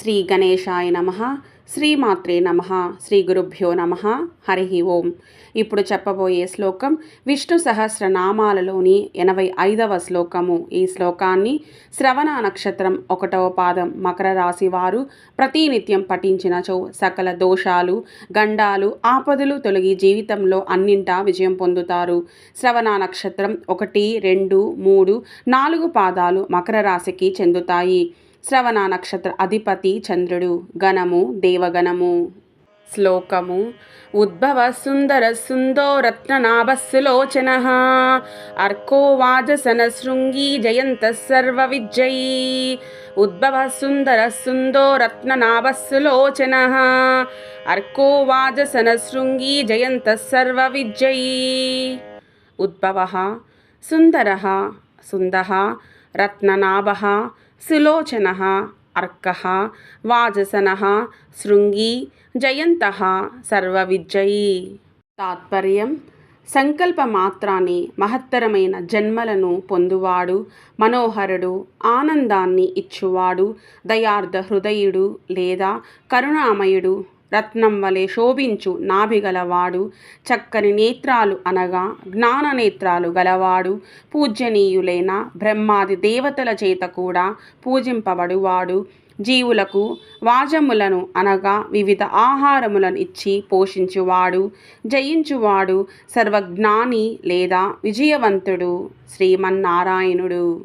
శ్రీ గణేశాయ నమ శ్రీమాత్రే నమ శ్రీ గురుభ్యో నమ. హరి ఓం. ఇప్పుడు చెప్పబోయే శ్లోకం విష్ణు సహస్రనామాలలోని ఎనభై ఐదవ శ్లోకము. ఈ శ్లోకాన్ని శ్రవణ నక్షత్రం ఒకటవ పాదం మకర రాశి వారు ప్రతినిత్యం పఠించినచో సకల దోషాలు గండాలు ఆపదలు తొలగి జీవితంలో అన్నింటా విజయం పొందుతారు. శ్రవణ నక్షత్రం ఒకటి రెండు మూడు నాలుగు పాదాలు మకర రాశికి చెందుతాయి. శ్రవణ నక్షత్ర అధిపతి చంద్రుడు గణము దేవగణము. శ్లోకము ఉద్భవ సుందర సుందో రత్ననాభస్సులోచన అర్కో వాజసన శృంగీ జయంత సర్వ విజయీ ఉద్భవ సుందర సుందో రత్ననాభస్సులోచన అర్కో వాజసన శృంగీ జయంత సర్వ విజయీ ఉద్భవ సుందర సుంద రత్ననాభ సులోచన అర్క వాజసన శృంగి జయంత సర్వవిజయీ తాత్పర్యం సంకల్ప మాత్రాన్ని మహత్తరమైన జన్మలను పొందువాడు మనోహరుడు ఆనందాన్ని ఇచ్చువాడు దయార్థ హృదయుడు లేదా కరుణామయుడు. రత్నం వలె శోభించు నాభిగలవాడు. చక్కని నేత్రాలు అనగా జ్ఞాన నేత్రాలు గలవాడు. పూజ్యనీయులైన బ్రహ్మాది దేవతల చేత కూడా పూజింపబడువాడు. జీవులకు వాజములను అనగా వివిధ ఆహారములను ఇచ్చి పోషించువాడు. జయించువాడు. సర్వజ్ఞాని లేదా విజయవంతుడు. శ్రీమన్నారాయణుడు.